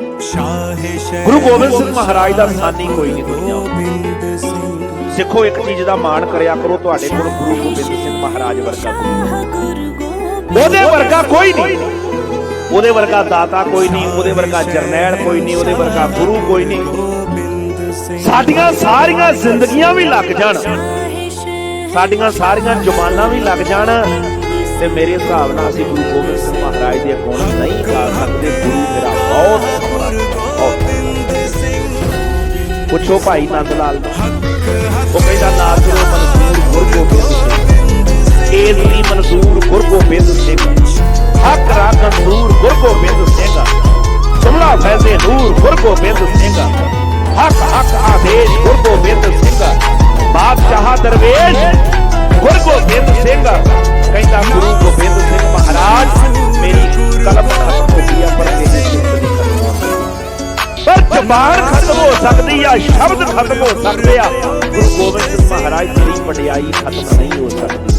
ਗੁਰੂ ਗੋਬਿੰਦ ਸਿੰਘ ਮਹਾਰਾਜ ਦਾ ਸਾਨੀ ਕੋਈ ਨਹੀਂ ਦੁਨੀਆ। ਸਿੱਖੋ ਇੱਕ ਚੀਜ਼ ਦਾ ਮਾਣ ਕਰਿਆ ਕਰੋ ਤੁਹਾਡੇ ਕੋਲ ਗੁਰੂ ਗੋਬਿੰਦ ਸਿੰਘ ਮਹਾਰਾਜ ਵਰਗਾ। ਉਹਦੇ ਵਰਗਾ ਕੋਈ ਨਹੀਂ ਉਹਦੇ ਵਰਗਾ ਦਾਤਾ ਕੋਈ ਨਹੀਂ ਉਹਦੇ ਵਰਗਾ ਜਰਨੈਲ ਕੋਈ ਨਹੀਂ ਉਹਦੇ ਵਰਗਾ ਗੁਰੂ ਕੋਈ ਨਹੀਂ ਸਾਡੀਆਂ ਸਾਰੀਆਂ ਜ਼ਿੰਦਗੀਆਂ ਵੀ ਲੱਗ ਜਾਣ ਸਾਡੀਆਂ ਸਾਰੀਆਂ ਜ਼ੁਬਾਨਾਂ ਵੀ ਲੱਗ ਜਾਣ ਤੇ ਮੇਰੇ ਹਿਸਾਬ ਨਾਲ ਅਸੀਂ ਗੁਰੂ ਗੋਬਿੰਦ ਸਿੰਘ ਮਹਾਰਾਜ ਦੇ ਗੁਣ ਪੁੱਛੋ ਭਾਈ ਨੰਦ ਲਾਲ ਉਹ ਕਹਿੰਦਾ ਨਾ ਕਰੋ ਮਨਸੂਰ ਗੁਰ ਗੋਬਿੰਦ ਸਿੰਘ। ਏਦ ਨਹੀਂ ਮਨਜ਼ੂਰ ਗੁਰ ਸਿੰਘ। ਹੱਕ ਰਾਖਨ ਨੂਰ ਗੁਰ ਗੋਬਿੰਦ ਸਿੰਘ। ਸੁਮਲਾ ਫੈਜ਼ੇ ਨੂਰ ਗੁਰ ਸਿੰਘ। ਹੱਕ ਹੱਕ, ਆਦੇਸ਼ ਗੁਰ ਗੋਬਿੰਦ ਸਿੰਘ। ਬਾਦਸ਼ਾਹ ਦਰਵੇਸ਼ ਗੁਰ ਜ਼ਬਾਨ ਖਤਮ ਹੋ ਸਕਦੀ ਆ, ਸ਼ਬਦ ਖਤਮ ਹੋ ਸਕਦੇ ਆ। ਗੁਰੂ ਗੋਬਿੰਦ ਸਿੰਘ ਮਹਾਰਾਜ ਦੀ ਵਡਿਆਈ ਖਤਮ ਨਹੀਂ ਹੋ ਸਕਦੀ।